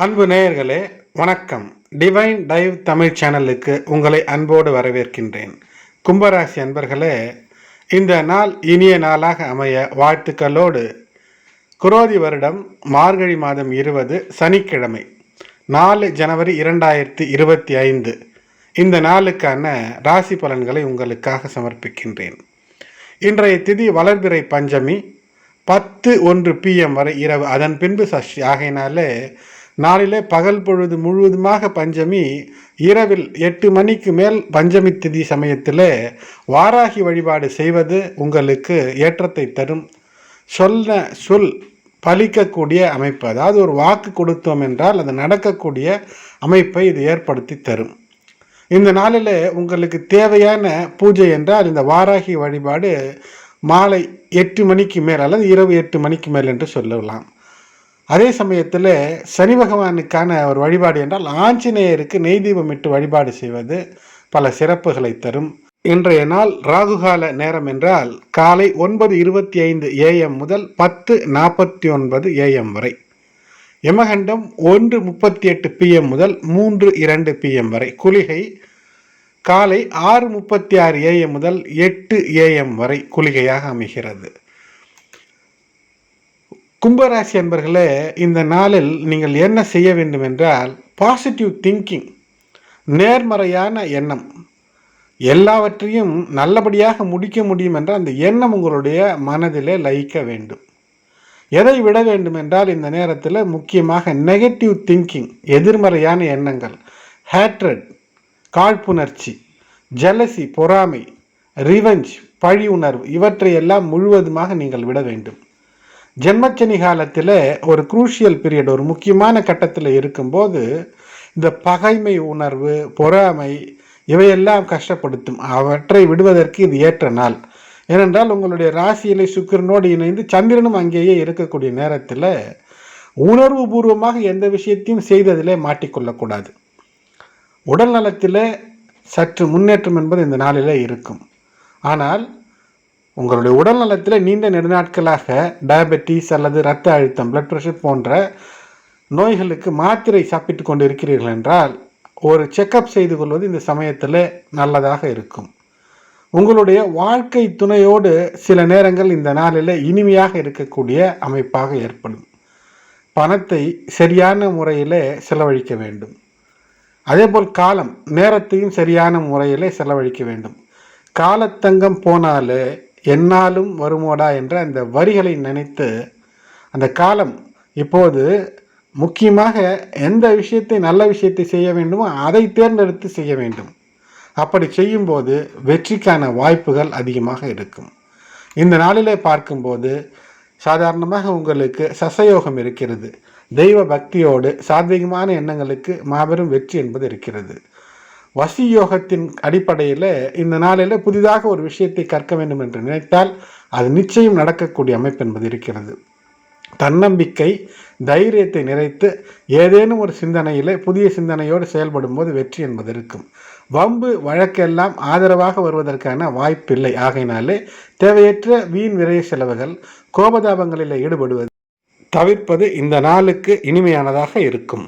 அன்பு நேயர்களே வணக்கம். டிவைன் டைவ் தமிழ் சேனலுக்கு உங்களை அன்போடு வரவேற்கின்றேன். கும்பராசி அன்பர்களே இந்த நாள் இனிய நாளாக அமைய வாழ்த்துக்களோடு குரோதி வருடம் மார்கழி மாதம் இருபது சனிக்கிழமை நாலு ஜனவரி இரண்டாயிரத்தி இருபத்தி ஐந்து. இந்த நாளுக்கான ராசி பலன்களை உங்களுக்காக சமர்ப்பிக்கின்றேன். இன்றைய திதி வளர்பிறை பஞ்சமி பத்து ஒன்று பிஎம் வரை இரவு. அதன் பின்பு சஷ்டி. ஆகையினாலே நாளிலே பகல் பொழுது முழுவதுமாக பஞ்சமி இரவில் எட்டு மணிக்கு மேல் பஞ்சமி திதி சமயத்தில் வாராகி வழிபாடு செய்வது உங்களுக்கு ஏற்றத்தை தரும். சொல்ல சொல் பலிக்கக்கூடிய அமைப்பு அதாவது ஒரு வாக்கு கொடுத்தோம் என்றால் அது நடக்கக்கூடிய அமைப்பை இது ஏற்படுத்தி தரும். இந்த நாளில் உங்களுக்கு தேவையான பூஜை என்றால் இந்த வாராகி வழிபாடு மாலை எட்டு மணிக்கு மேல் அல்லது இரவு எட்டு மணிக்கு மேல் என்று சொல்லலாம். அதே சமயத்தில் சனி பகவானுக்கான ஒரு வழிபாடு என்றால் ஆஞ்சநேயருக்கு நெய் தீபம் இட்டு வழிபாடு செய்வது பல சிறப்புகளை தரும். இன்றைய நாள் ராகுகால நேரம் என்றால் காலை ஒன்பது இருபத்தி ஐந்து ஏஎம் முதல் பத்து நாற்பத்தி ஒன்பது ஏஎம் வரை. யமகண்டம் ஒன்று முப்பத்தி எட்டு பிஎம் முதல் மூன்று இரண்டு பிஎம் வரை. குளிகை காலை ஆறு முப்பத்தி ஆறு ஏஎம் முதல் எட்டு ஏஎம் வரை குளிகையாக அமைகிறது. கும்பராசி அன்பர்களே இந்த நாளில் நீங்கள் என்ன செய்ய வேண்டும் என்றால் பாசிட்டிவ் திங்கிங் நேர்மறையான எண்ணம் எல்லாவற்றையும் நல்லபடியாக முடிக்க முடியும் என்றால் அந்த எண்ணம் உங்களுடைய மனதிலே லயிக்க வேண்டும். எதை விட வேண்டும் என்றால் இந்த நேரத்தில் முக்கியமாக நெகட்டிவ் திங்கிங் எதிர்மறையான எண்ணங்கள் ஹேட்ரட் காழ்ப்புணர்ச்சி ஜலசி பொறாமை ரிவெஞ்ச் பழி உணர்வு இவற்றையெல்லாம் முழுவதுமாக நீங்கள் விட வேண்டும். ஜென்மச்சனி காலத்தில் ஒரு குரூஷியல் பீரியட் ஒரு முக்கியமான கட்டத்தில் இருக்கும்போது இந்த பகைமை உணர்வு பொறாமை இவையெல்லாம் கஷ்டப்படுத்தும். அவற்றை விடுவதற்கு இது ஏற்ற நாள். ஏனென்றால் உங்களுடைய ராசியிலை சுக்கிரனோடு இணைந்து சந்திரனும் அங்கேயே இருக்கக்கூடிய நேரத்தில் உணர்வு பூர்வமாக எந்த விஷயத்தையும் செய்ததிலே மாட்டிக்கொள்ளக்கூடாது. உடல் நலத்தில் சற்று முன்னேற்றம் என்பது இந்த நாளில் இருக்கும். ஆனால் உங்களுடைய உடல் நலத்தில் நீண்ட நெடுநாட்களாக டயபெட்டிஸ் அல்லது இரத்த அழுத்தம் பிளட் ப்ரெஷர் போன்ற நோய்களுக்கு மாத்திரை சாப்பிட்டு கொண்டு இருக்கிறீர்கள் என்றால் ஒரு செக்கப் செய்து கொள்வது இந்த சமயத்தில் நல்லதாக இருக்கும். உங்களுடைய வாழ்க்கை துணையோடு சில நேரங்கள் இந்த நாளில் இனிமையாக இருக்கக்கூடிய அமைப்பாக ஏற்படும். பணத்தை சரியான முறையில் செலவழிக்க வேண்டும். அதேபோல் காலம் நேரத்தையும் சரியான முறையில் செலவழிக்க வேண்டும். காலத்தங்கம் போனாலே என்னாலும் வருமோடா என்ற அந்த வரிகளை நினைத்து அந்த காலம் இப்போது முக்கியமாக எந்த விஷயத்தை நல்ல விஷயத்தை செய்ய வேண்டுமோ அதை தேர்ந்தெடுத்து செய்ய வேண்டும். அப்படி செய்யும்போது வெற்றிக்கான வாய்ப்புகள் அதிகமாக இருக்கும். இந்த நாளிலே பார்க்கும்போது சாதாரணமாக உங்களுக்கு சசயோகம் இருக்கிறது. தெய்வ பக்தியோடு சாத்வீகமான எண்ணங்களுக்கு மாபெரும் வெற்றி என்பது இருக்கிறது. வசி யோகத்தின் அடிப்படையில் இந்த நாளில் புதிதாக ஒரு விஷயத்தை கற்க வேண்டும் என்று நினைத்தால் அது நிச்சயம் நடக்கக்கூடிய அமைப்பு என்பது இருக்கிறது. தன்னம்பிக்கை தைரியத்தை நிறைத்து ஏதேனும் ஒரு சிந்தனையில் புதிய சிந்தனையோடு செயல்படும் போது வெற்றி என்பது இருக்கும். வம்பு வழக்கெல்லாம் ஆதரவாக வருவதற்கான வாய்ப்பில்லை. ஆகையினாலே தேவையற்ற வீண் விரைய செலவுகள் கோபதாபங்களில் ஈடுபடுவது தவிர்ப்பது இந்த நாளுக்கு இனிமையானதாக இருக்கும்.